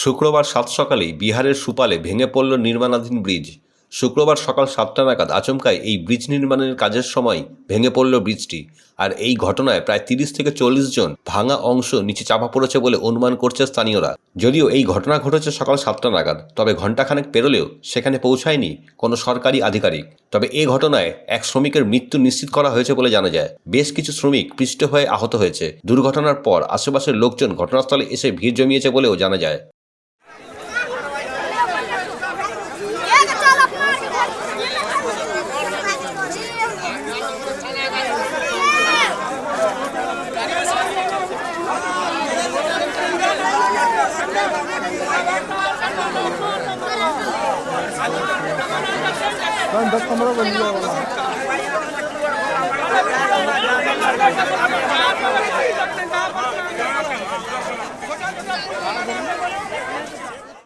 শুক্রবার সাত সকালেই বিহারের সুপালে ভেঙে পড়ল নির্মাণাধীন ব্রিজ। শুক্রবার সকাল সাতটা নাগাদ আচমকায় এই ব্রিজ নির্মাণের কাজের সময় ভেঙে পড়ল ব্রিজটি। আর এই ঘটনায় প্রায় তিরিশ থেকে চল্লিশ জন ভাঙা অংশ নিচে চাপা পড়েছে বলে অনুমান করছে স্থানীয়রা। যদিও এই ঘটনা ঘটেছে সকাল সাতটা নাগাদ, তবে ঘণ্টাখানেক পেরোলেও সেখানে পৌঁছায়নি কোনো সরকারি আধিকারিক। তবে এ ঘটনায় এক শ্রমিকের মৃত্যু নিশ্চিত করা হয়েছে বলে জানা যায়। বেশ কিছু শ্রমিক পৃষ্ঠ হয়ে আহত হয়েছে। দুর্ঘটনার পর আশেপাশের লোকজন ঘটনাস্থলে এসে ভিড় জমিয়েছে বলেও জানা যায়। Ben dört numara bölümde olamam.